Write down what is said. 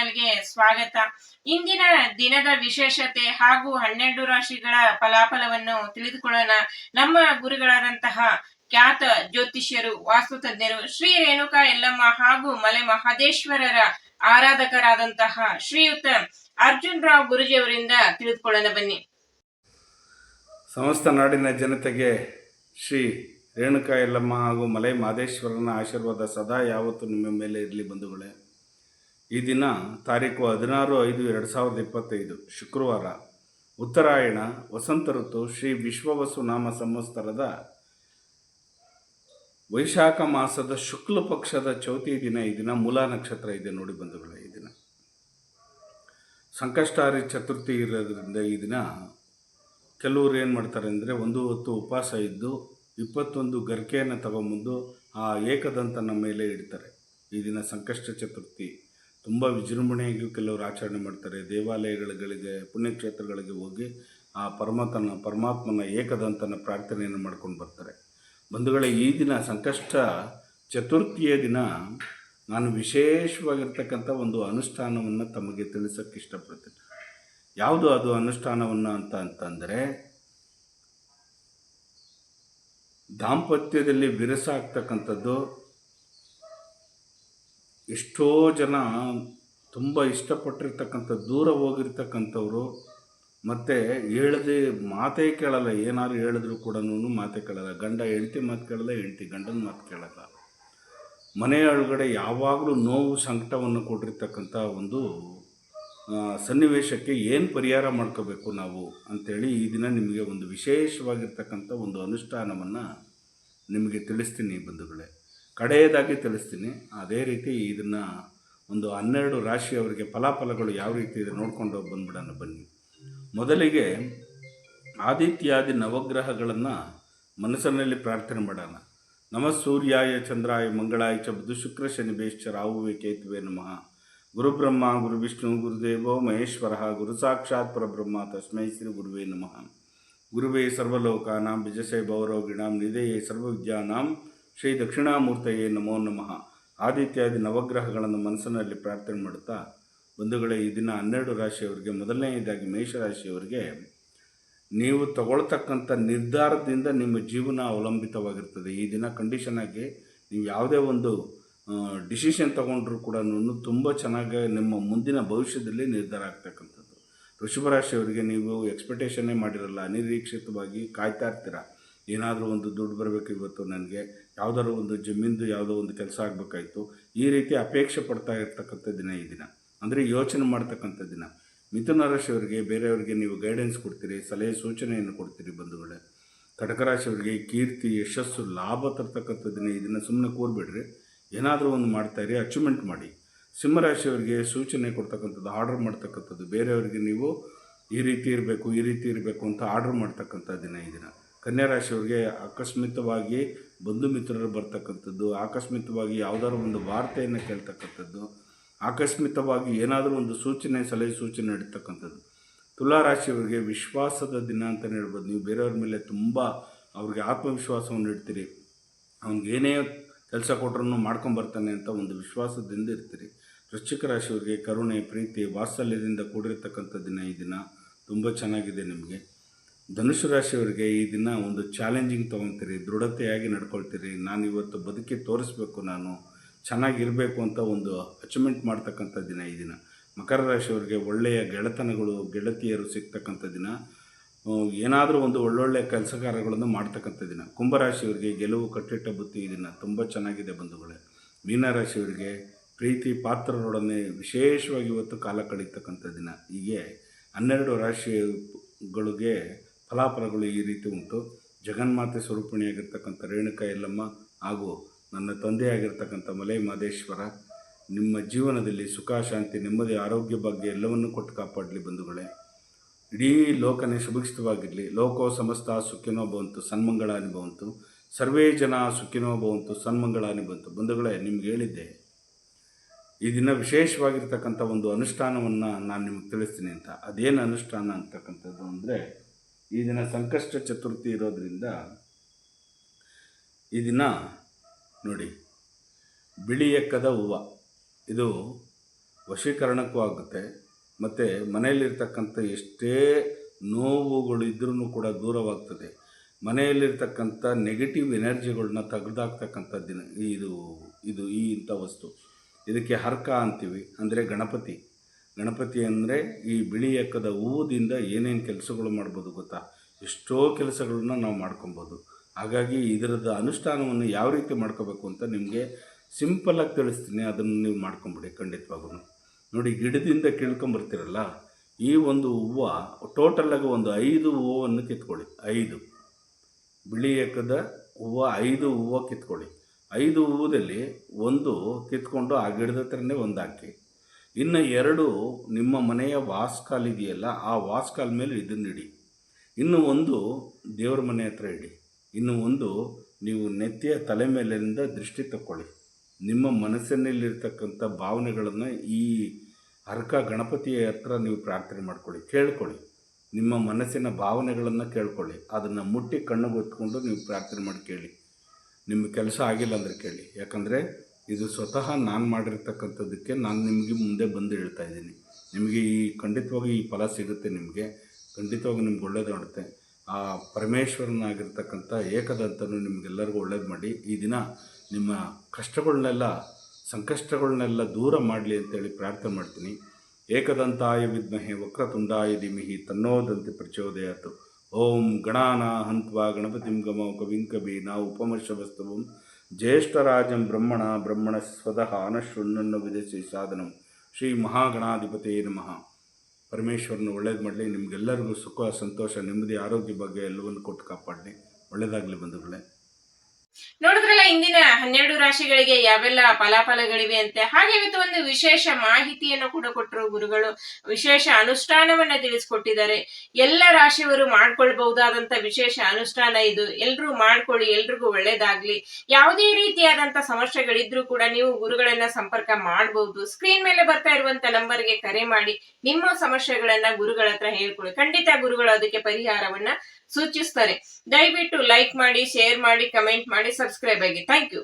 ಚಾನೆಲ್ಗೆ ಸ್ವಾಗತ. ಇಂದಿನ ದಿನದ ವಿಶೇಷತೆ ಹಾಗೂ ಹನ್ನೆರಡು ರಾಶಿಗಳ ಫಲಾಫಲವನ್ನು ತಿಳಿದುಕೊಳ್ಳೋಣ. ನಮ್ಮ ಗುರುಗಳಾದಂತಹ ಖ್ಯಾತ ಜ್ಯೋತಿಷ್ಯರು ವಾಸ್ತುತಜ್ಞರು ಶ್ರೀ ರೇಣುಕಾ ಯಲ್ಲಮ್ಮ ಹಾಗೂ ಮಲೆ ಮಹದೇಶ್ವರರ ಆರಾಧಕರಾದಂತಹ ಶ್ರೀಯುತ ಅರ್ಜುನ್ ರಾವ್ ಗುರುಜಿಯವರಿಂದ ತಿಳಿದುಕೊಳ್ಳೋಣ ಬನ್ನಿ. ಸಮಸ್ತ ನಾಡಿನ ಜನತೆಗೆ ಶ್ರೀ ರೇಣುಕಾ ಯಲ್ಲಮ್ಮ ಹಾಗೂ ಮಲೈ ಮಹದೇಶ್ವರನ ಆಶೀರ್ವಾದ ಸದಾ ಯಾವತ್ತೂ ನಿಮ್ಮ ಮೇಲೆ ಇರಲಿ ಬಂಧುಗಳೇ. ಈ ದಿನ ತಾರೀಕು ಹದಿನಾರು ಐದು ಎರಡು ಸಾವಿರದ ಇಪ್ಪತ್ತೈದು, ಶುಕ್ರವಾರ. ಉತ್ತರಾಯಣ, ವಸಂತ ಋತು, ಶ್ರೀ ವಿಶ್ವವಸು ನಾಮ ಸಂವತ್ಸರದ ವೈಶಾಖ ಮಾಸದ ಶುಕ್ಲ ಪಕ್ಷದ ಚೌತಿ ದಿನ ಈ ದಿನ ಮೂಲ ನಕ್ಷತ್ರ ಇದೆ ನೋಡಿ ಬಂಧುಗಳೇ ಈ ದಿನ. ಸಂಕಷ್ಟಾರಿ ಚತುರ್ಥಿ ಇರೋದ್ರಿಂದ ಈ ದಿನ ಕೆಲವರು ಏನು ಮಾಡ್ತಾರೆ ಅಂದರೆ ಒಂದು ಹೊತ್ತು ಉಪವಾಸ ಇದ್ದು ಇಪ್ಪತ್ತೊಂದು ಗರಿಕೆಯನ್ನು ತಗೊಂಬಂದು ಆ ಏಕದಂತನ ಮೇಲೆ ಇಡ್ತಾರೆ. ಈ ದಿನ ಸಂಕಷ್ಟ ಚತುರ್ಥಿ. ತುಂಬ ವಿಜೃಂಭಣೆಯಾಗಿ ಕೆಲವರು ಆಚರಣೆ ಮಾಡ್ತಾರೆ. ದೇವಾಲಯಗಳಿಗೆ, ಪುಣ್ಯಕ್ಷೇತ್ರಗಳಿಗೆ ಹೋಗಿ ಆ ಪರಮಾತ್ಮನ ಪರಮಾತ್ಮನ ಏಕದಂತನ ಪ್ರಾರ್ಥನೆಯನ್ನು ಮಾಡ್ಕೊಂಡು ಬರ್ತಾರೆ. ಬಂಧುಗಳ, ಈ ದಿನ ಸಂಕಷ್ಟ ಚತುರ್ಥಿಯ ದಿನ ನಾನು ವಿಶೇಷವಾಗಿರ್ತಕ್ಕಂಥ ಒಂದು ಅನುಷ್ಠಾನವನ್ನು ತಮಗೆ ತಿಳಿಸೋಕ್ಕೆ ಇಷ್ಟಪಡ್ತೀನಿ. ಯಾವುದು ಅದು ಅನುಷ್ಠಾನವನ್ನು ಅಂತ ಅಂತಂದರೆ ದಾಂಪತ್ಯದಲ್ಲಿ ವಿರಸ ಆಗ್ತಕ್ಕಂಥದ್ದು ಎಷ್ಟೋ ಜನ ತುಂಬ ಇಷ್ಟಪಟ್ಟಿರ್ತಕ್ಕಂಥ, ದೂರ ಹೋಗಿರ್ತಕ್ಕಂಥವ್ರು, ಮತ್ತು ಹೇಳದೆ ಮಾತೇ ಕೇಳಲ್ಲ, ಏನಾದ್ರು ಹೇಳಿದ್ರು ಕೂಡ ಮಾತೇ ಕೇಳಲ್ಲ. ಗಂಡ ಹೆಂಡ್ತಿ ಮಾತು ಕೇಳಲ್ಲ, ಹೆಂಡ್ತಿ ಗಂಡನ ಮಾತು ಕೇಳಲ್ಲ. ಮನೆಯೊಳಗಡೆ ಯಾವಾಗಲೂ ನೋವು ಸಂಕಟವನ್ನು ಕೊಟ್ಟಿರ್ತಕ್ಕಂಥ ಒಂದು ಸನ್ನಿವೇಶಕ್ಕೆ ಏನು ಪರಿಹಾರ ಮಾಡ್ಕೋಬೇಕು ನಾವು ಅಂಥೇಳಿ ಈ ದಿನ ನಿಮಗೆ ಒಂದು ವಿಶೇಷವಾಗಿರ್ತಕ್ಕಂಥ ಒಂದು ಅನುಷ್ಠಾನವನ್ನು ನಿಮಗೆ ತಿಳಿಸ್ತೀನಿ ಬಂಧುಗಳೇ. ಕಡೆಯದಾಗಿ ತಿಳಿಸ್ತೀನಿ. ಅದೇ ರೀತಿ ಇದನ್ನು ಒಂದು ಹನ್ನೆರಡು ರಾಶಿಯವರಿಗೆ ಫಲಾಫಲಗಳು ಯಾವ ರೀತಿ ಇದೆ ನೋಡ್ಕೊಂಡು ಬಂದ್ಬಿಡೋಣ ಬನ್ನಿ. ಮೊದಲಿಗೆ ಆದಿತ್ಯಾದಿ ನವಗ್ರಹಗಳನ್ನು ಮನಸ್ಸಿನಲ್ಲಿ ಪ್ರಾರ್ಥನೆ ಮಾಡೋಣ. ನಮ ಸೂರ್ಯಾಯ ಚಂದ್ರಾಯ ಮಂಗಳಾಯ ಚ ಬುಧ ಶುಕ್ರ ಶನಿ ಬೇಶ್ಚ ರಾಹುವೆ ಕೇತುವೆ ನಮಃ. ಗುರುಬ್ರಹ್ಮ ಗುರುವಿಷ್ಣು ಗುರುದೇವೋ ಮಹೇಶ್ವರ, ಗುರು ಸಾಕ್ಷಾತ್ ಪರಬ್ರಹ್ಮ, ತಸ್ಮೈ ಶ್ರೀ ಗುರುವೇ ನಮಃ. ಗುರುವೇ ಸರ್ವಲೋಕಾನಾಂ, ಬಿಜಸೆ ಬೌರೋಗಿಣಾಂ ನಿಧೆಯೇ ಸರ್ವವಿದ್ಯಾನಾಂ ಶ್ರೀ ದಕ್ಷಿಣಾಮೂರ್ತಯೇ ನಮೋ ನಮಃ. ಆದಿತ್ಯಾದಿ ನವಗ್ರಹಗಳನ್ನು ಮನಸ್ಸಿನಲ್ಲಿ ಪ್ರಾರ್ಥನೆ ಮಾಡುತ್ತಾ, ಬಂಧುಗಳೇ, ಈ ದಿನ ಹನ್ನೆರಡು ರಾಶಿಯವರಿಗೆ, ಮೊದಲನೆಯದಾಗಿ ಮೇಷರಾಶಿಯವರಿಗೆ ನೀವು ತಗೊಳ್ತಕ್ಕಂಥ ನಿರ್ಧಾರದಿಂದ ನಿಮ್ಮ ಜೀವನ ಅವಲಂಬಿತವಾಗಿರ್ತದೆ. ಈ ದಿನ ಕಂಡೀಷನಾಗಿ ನೀವು ಯಾವುದೇ ಒಂದು ಡಿಸಿಷನ್ ತಗೊಂಡ್ರೂ ಕೂಡ ತುಂಬ ಚೆನ್ನಾಗಿ ನಿಮ್ಮ ಮುಂದಿನ ಭವಿಷ್ಯದಲ್ಲಿ ನಿರ್ಧಾರ ಆಗ್ತಕ್ಕಂಥದ್ದು. ರಾಶಿಯವರಿಗೆ ನೀವು ಎಕ್ಸ್ಪೆಕ್ಟೇಷನ್ನೇ ಮಾಡಿರಲ್ಲ, ಅನಿರೀಕ್ಷಿತವಾಗಿ ಕಾಯ್ತಾ ಇರ್ತೀರ? ಏನಾದರೂ ಒಂದು ದುಡ್ಡು ಬರಬೇಕು ಇವತ್ತು ನನಗೆ ಯಾವುದಾದ್ರು ಒಂದು ಜಮೀನ್ದು ಯಾವುದೋ ಒಂದು ಕೆಲಸ ಆಗಬೇಕಾಯಿತು, ಈ ರೀತಿ ಅಪೇಕ್ಷೆ ಪಡ್ತಾ ಇರ್ತಕ್ಕಂಥ ದಿನ ಈ ದಿನ. ಅಂದರೆ ಯೋಚನೆ ಮಾಡ್ತಕ್ಕಂಥ ದಿನ. ಮಿಥುನ ರಾಶಿಯವರಿಗೆ ಬೇರೆಯವರಿಗೆ ನೀವು ಗೈಡೆನ್ಸ್ ಕೊಡ್ತೀರಿ, ಸಲಹೆ ಸೂಚನೆಯನ್ನು ಕೊಡ್ತೀರಿ ಬಂಧುಗಳೇ. ಕಟಕ ರಾಶಿಯವರಿಗೆ ಕೀರ್ತಿ, ಯಶಸ್ಸು, ಲಾಭ ತರ್ತಕ್ಕಂಥ ದಿನ ಈ ದಿನ ಸುಮ್ಮನೆ ಕೂರ್ಬಿಡ್ರಿ. ಏನಾದರೂ ಒಂದು ಮಾಡ್ತಾಯಿರಿ ಅಚೀವ್ಮೆಂಟ್ ಮಾಡಿ. ಸಿಂಹರಾಶಿಯವರಿಗೆ ಸೂಚನೆ ಕೊಡ್ತಕ್ಕಂಥದ್ದು ಆರ್ಡರ್ ಮಾಡ್ತಕ್ಕಂಥದ್ದು. ಬೇರೆಯವರಿಗೆ ನೀವು ಈ ರೀತಿ ಇರಬೇಕು, ಈ ರೀತಿ ಇರಬೇಕು ಅಂತ ಆರ್ಡರ್ ಮಾಡ್ತಕ್ಕಂಥ ದಿನ ಈ ದಿನ. ಕನ್ಯಾ ರಾಶಿಯವರಿಗೆ ಆಕಸ್ಮಿಕವಾಗಿ ಬಂಧು ಮಿತ್ರರು ಬರ್ತಕ್ಕಂಥದ್ದು, ಆಕಸ್ಮಿಕವಾಗಿ ಯಾವುದಾದ್ರು ಒಂದು ವಾರ್ತೆಯನ್ನು ಕೇಳ್ತಕ್ಕಂಥದ್ದು, ಆಕಸ್ಮಿಕವಾಗಿ ಏನಾದರೂ ಒಂದು ಸೂಚನೆ, ಸಲಹೆ ಸೂಚನೆ ನೀಡ್ತಕ್ಕಂಥದ್ದು. ತುಲಾ ರಾಶಿಯವರಿಗೆ ವಿಶ್ವಾಸದ ದಿನ ಅಂತಲೇ ಹೇಳ್ಬೋದು. ನೀವು ಬೇರೆಯವ್ರ ಮೇಲೆ ತುಂಬ ಅವ್ರಿಗೆ ಆತ್ಮವಿಶ್ವಾಸವನ್ನು ಇಡ್ತೀರಿ. ಅವ್ನಿಗೆ ಏನೇ ಕೆಲಸ ಕೊಟ್ರೂ ಮಾಡ್ಕೊಂಬರ್ತಾನೆ ಅಂತ ಒಂದು ವಿಶ್ವಾಸದಿಂದ ಇರ್ತೀರಿ. ವೃಶ್ಚಿಕ ರಾಶಿಯವರಿಗೆ ಕರುಣೆ, ಪ್ರೀತಿ, ವಾತ್ಸಲ್ಯದಿಂದ ಕೂಡಿರ್ತಕ್ಕಂಥ ದಿನ ಈ ದಿನ. ತುಂಬ ಚೆನ್ನಾಗಿದೆ ನಿಮಗೆ. ಧನುಷು ರಾಶಿಯವರಿಗೆ ಈ ದಿನ ಒಂದು ಚಾಲೆಂಜಿಂಗ್ ತೊಗೊತೀರಿ, ದೃಢತೆಯಾಗಿ ನಡ್ಕೊಳ್ತೀರಿ. ನಾನು ಇವತ್ತು ಬದುಕಿ ತೋರಿಸ್ಬೇಕು ನಾನು, ಚೆನ್ನಾಗಿರಬೇಕು ಅಂತ ಒಂದು ಅಚೀವ್ಮೆಂಟ್ ಮಾಡ್ತಕ್ಕಂಥ ದಿನ ಈ ದಿನ. ಮಕರ ರಾಶಿಯವರಿಗೆ ಒಳ್ಳೆಯ ಗೆಳೆತನಗಳು, ಗೆಳತಿಯರು ಸಿಗ್ತಕ್ಕಂಥ ದಿನ. ಏನಾದರೂ ಒಂದು ಒಳ್ಳೊಳ್ಳೆ ಕೆಲಸ ಕಾರ್ಯಗಳನ್ನು ಮಾಡ್ತಕ್ಕಂಥ ದಿನ. ಕುಂಭರಾಶಿಯವರಿಗೆ ಗೆಲುವು ಕಟ್ಟಿಟ್ಟ ಬುತ್ತಿ ಈ ದಿನ ತುಂಬ ಚೆನ್ನಾಗಿದೆ ಬಂಧುಗಳೇ. ಮೀನರಾಶಿಯವರಿಗೆ ಪ್ರೀತಿ ಪಾತ್ರರೊಡನೆ ವಿಶೇಷವಾಗಿ ಇವತ್ತು ಕಾಲ ಕಳೀತಕ್ಕಂಥ ದಿನ. ಹೀಗೆ ಹನ್ನೆರಡು ರಾಶಿಗಳಿಗೆ ಫಲಾಫಲಗಳು ಈ ರೀತಿ ಉಂಟು. ಜಗನ್ಮಾತೆ ಸ್ವರೂಪಿಣಿಯಾಗಿರ್ತಕ್ಕಂಥ ರೇಣುಕಾ ಎಲ್ಲಮ್ಮ ಹಾಗೂ ನನ್ನ ತಂದೆಯಾಗಿರ್ತಕ್ಕಂಥ ಮಲೈ ಮಾದೇಶ್ವರ ನಿಮ್ಮ ಜೀವನದಲ್ಲಿ ಸುಖ, ಶಾಂತಿ, ನೆಮ್ಮದಿ, ಆರೋಗ್ಯ ಭಾಗ್ಯ ಎಲ್ಲವನ್ನೂ ಕೊಟ್ಟು ಕಾಪಾಡಲಿ ಬಂಧುಗಳೇ. ಇಡೀ ಲೋಕನೇ ಸುಭಿಕ್ಷಿತವಾಗಿರಲಿ. ಲೋಕೋ ಸಮಸ್ತ ಸುಖಿನೋ ಭವಂತು ಸನ್ಮಂಗಳ ಅನುಭವಂತು ಸರ್ವೇ ಜನ ಸುಖಿನೋ ಭವಂತು ಸನ್ಮಂಗಳ ಅನುಭವಂತು ಬಂಧುಗಳೇ, ನಿಮ್ಗೆ ಹೇಳಿದ್ದೆ. ಈ ದಿನ ವಿಶೇಷವಾಗಿರ್ತಕ್ಕಂಥ ಒಂದು ಅನುಷ್ಠಾನವನ್ನು ನಾನು ನಿಮಗೆ ತಿಳಿಸ್ತೀನಿ ಅಂತ. ಅದೇನು ಅನುಷ್ಠಾನ ಅಂತಕ್ಕಂಥದ್ದು ಅಂದರೆ ಈ ದಿನ ಸಂಕಷ್ಟ ಚತುರ್ಥಿ ಇರೋದರಿಂದ ಈ ದಿನ ನೋಡಿ ಬಿಳಿ ಎಕ್ಕದ ಹೂವು. ಇದು ವಶೀಕರಣಕ್ಕೂ ಆಗುತ್ತೆ. ಮತ್ತು ಮನೆಯಲ್ಲಿರ್ತಕ್ಕಂಥ ಎಷ್ಟೇ ನೋವುಗಳು ಇದ್ರೂ ಕೂಡ ದೂರವಾಗ್ತದೆ. ಮನೆಯಲ್ಲಿರ್ತಕ್ಕಂಥ ನೆಗೆಟಿವ್ ಎನರ್ಜಿಗಳನ್ನ ತೆಗೆದಾಕ್ತಕ್ಕಂಥ ದಿನ, ಇದು ಇದು ಈ ಇಂಥ ವಸ್ತು. ಇದಕ್ಕೆ ಹರ್ಕ ಅಂತೀವಿ, ಅಂದರೆ ಗಣಪತಿ. ಗಣಪತಿ ಅಂದರೆ ಈ ಬಿಳಿ ಎಕ್ಕದ ಹೂವುದಿಂದ ಏನೇನು ಕೆಲಸಗಳು ಮಾಡ್ಬೋದು ಗೊತ್ತಾ? ಎಷ್ಟೋ ಕೆಲಸಗಳನ್ನ ನಾವು ಮಾಡ್ಕೊಬೋದು. ಹಾಗಾಗಿ ಇದರದ ಅನುಷ್ಠಾನವನ್ನು ಯಾವ ರೀತಿ ಮಾಡ್ಕೋಬೇಕು ಅಂತ ನಿಮಗೆ ಸಿಂಪಲ್ಲಾಗಿ ತಿಳಿಸ್ತೀನಿ. ಅದನ್ನು ನೀವು ಮಾಡ್ಕೊಂಬಿಡಿ ಖಂಡಿತವಾಗೂ ನೋಡಿ, ಗಿಡದಿಂದ ಕೀಳ್ಕೊಂಬರ್ತೀರಲ್ಲ? ಈ ಒಂದು ಹೂವು ಟೋಟಲಾಗಿ ಒಂದು ಐದು ಹೂವನ್ನು ಕಿತ್ಕೊಳ್ಳಿ. ಐದು. ಬಿಳಿ ಎಕ್ಕದ ಹೂವು ಐದು ಹೂವು ಕಿತ್ಕೊಳ್ಳಿ. ಐದು ಹೂವದಲ್ಲಿ ಒಂದು ಕಿತ್ಕೊಂಡು ಆ ಗಿಡದ ಹತ್ರನೇ ಒಂದು ಹಾಕಿ. ಇನ್ನು ಎರಡು ನಿಮ್ಮ ಮನೆಯ ವಾಸ್ಕಾಲ್ ಇದೆಯಲ್ಲ, ಆ ವಾಸ್ಕಾಲ್ ಮೇಲೆ ಇದನ್ನು ಇಡಿ. ಇನ್ನು ಒಂದು ದೇವ್ರ ಮನೆ ಹತ್ರ ಇಡಿ. ಇನ್ನು ಒಂದು ನೀವು ನೆತ್ತಿಯ ತಲೆ ಮೇಲಿಂದ ದೃಷ್ಟಿ ತಕ್ಕೊಳ್ಳಿ. ನಿಮ್ಮ ಮನಸ್ಸಿನಲ್ಲಿರ್ತಕ್ಕಂಥ ಭಾವನೆಗಳನ್ನು ಈ ಅರ್ಕ ಗಣಪತಿಯ ಹತ್ರ ನೀವು ಪ್ರಾರ್ಥನೆ ಮಾಡ್ಕೊಳ್ಳಿ. ಕೇಳ್ಕೊಳ್ಳಿ. ನಿಮ್ಮ ಮನಸ್ಸಿನ ಭಾವನೆಗಳನ್ನು ಕೇಳ್ಕೊಳ್ಳಿ. ಅದನ್ನು ಮುಟ್ಟಿ ಕಣ್ಣು ಗೊತ್ಕೊಂಡು ನೀವು ಪ್ರಾರ್ಥನೆ ಮಾಡಿ ಕೇಳಿ. ನಿಮ್ಮ ಕೆಲಸ ಆಗಿಲ್ಲ ಅಂದರೆ ಕೇಳಿ. ಯಾಕಂದರೆ ಇದು ಸ್ವತಃ ನಾನು ಮಾಡಿರ್ತಕ್ಕಂಥದ್ದಕ್ಕೆ ನಾನು ನಿಮಗೆ ಮುಂದೆ ಬಂದು ಹೇಳ್ತಾ ಇದ್ದೀನಿ. ನಿಮಗೆ ಈ ಖಂಡಿತವಾಗಿ ಈ ಫಲ ಸಿಗುತ್ತೆ ನಿಮಗೆ, ಖಂಡಿತವಾಗಿ ನಿಮ್ಗೆ ಒಳ್ಳೇದು ಮಾಡುತ್ತೆ ಆ ಪರಮೇಶ್ವರನಾಗಿರ್ತಕ್ಕಂಥ ಏಕದಂತನು ನಿಮಗೆಲ್ಲರಿಗೂ ಒಳ್ಳೇದು ಮಾಡಿ, ಈ ದಿನ ನಿಮ್ಮ ಕಷ್ಟಗಳನ್ನೆಲ್ಲ ಸಂಕಷ್ಟಗಳನ್ನೆಲ್ಲ ದೂರ ಮಾಡಲಿ ಅಂತೇಳಿ ಪ್ರಾರ್ಥನೆ ಮಾಡ್ತೀನಿ. ಏಕದಂತಾಯ ವಿದ್ಮಹೆ ವಕ್ರತುಂಡಾಯ ಧಿಮಿಹಿ ತನ್ನೋದಂತೆ ಪ್ರಚೋದಯಾತು. ಓಂ ಗಣಾನ ಹಂತ್ವಾ ಗಣಪತಿಂ ಗಮ ಕವಿಂ ಕವಿ ನಾವು ಉಪಮರ್ಶವಸ್ತವಂ ಜ್ಯೇಷ್ಠರಾಜಂ ಬ್ರಹ್ಮಣ ಬ್ರಹ್ಮಣ ಸ್ವತಃ ಅನಶೃಣ್ಣನ್ನು ವಿಧಿಸಿ ಸಾಧನಂ. ಶ್ರೀ ಮಹಾಗಣಾಧಿಪತಿ ನಮಃ. ಪರಮೇಶ್ವರನ ಒಳ್ಳೇದು ಮಾಡಲಿ, ನಿಮಗೆಲ್ಲರಿಗೂ ಸುಖ, ಸಂತೋಷ, ನೆಮ್ಮದಿ, ಆರೋಗ್ಯ ಬಗ್ಗೆ ಎಲ್ಲವನ್ನು ಕೊಟ್ಟು ಕಾಪಾಡಲಿ. ಒಳ್ಳೇದಾಗಲಿ ಬಂಧುಗಳೇ. ನೋಡಿದ್ರಲ್ಲ ಇಂದಿನ ಹನ್ನೆರಡು ರಾಶಿಗಳಿಗೆ ಯಾವೆಲ್ಲ ಫಲಾಫಲಗಳಿವೆ ಅಂತೆ? ಹಾಗೆ ಇವತ್ತು ಒಂದು ವಿಶೇಷ ಮಾಹಿತಿಯನ್ನು ಕೂಡ ಕೊಟ್ಟರು ಗುರುಗಳು. ವಿಶೇಷ ಅನುಷ್ಠಾನವನ್ನ ತಿಳಿಸ್ಕೊಟ್ಟಿದ್ದಾರೆ. ಎಲ್ಲ ರಾಶಿಯವರು ಮಾಡ್ಕೊಳ್ಬಹುದಾದಂತ ವಿಶೇಷ ಅನುಷ್ಠಾನ ಇದು. ಎಲ್ರೂ ಮಾಡ್ಕೊಳ್ಳಿ, ಎಲ್ರಿಗೂ ಒಳ್ಳೇದಾಗ್ಲಿ. ಯಾವುದೇ ರೀತಿಯಾದಂತ ಸಮಸ್ಯೆಗಳಿದ್ರೂ ಕೂಡ ನೀವು ಗುರುಗಳನ್ನ ಸಂಪರ್ಕ ಮಾಡಬಹುದು ಸ್ಕ್ರೀನ್ ಮೇಲೆ ಬರ್ತಾ ಇರುವಂತ ನಂಬರ್ಗೆ ಕರೆ ಮಾಡಿ. ನಿಮ್ಮ ಸಮಸ್ಯೆಗಳನ್ನ ಗುರುಗಳ ಹತ್ರ ಹೇಳ್ಕೊಳ್ಳಿ. ಖಂಡಿತ ಗುರುಗಳು ಅದಕ್ಕೆ ಪರಿಹಾರವನ್ನ ಸೂಚಿಸ್ತಾರೆ. ದಯವಿಟ್ಟು ಲೈಕ್ ಮಾಡಿ, ಶೇರ್ ಮಾಡಿ, ಕಮೆಂಟ್ ಮಾಡಿ. ಸಬ್ಸ್ಕ್ರೈಬ್ ಆಗಿ. Thank you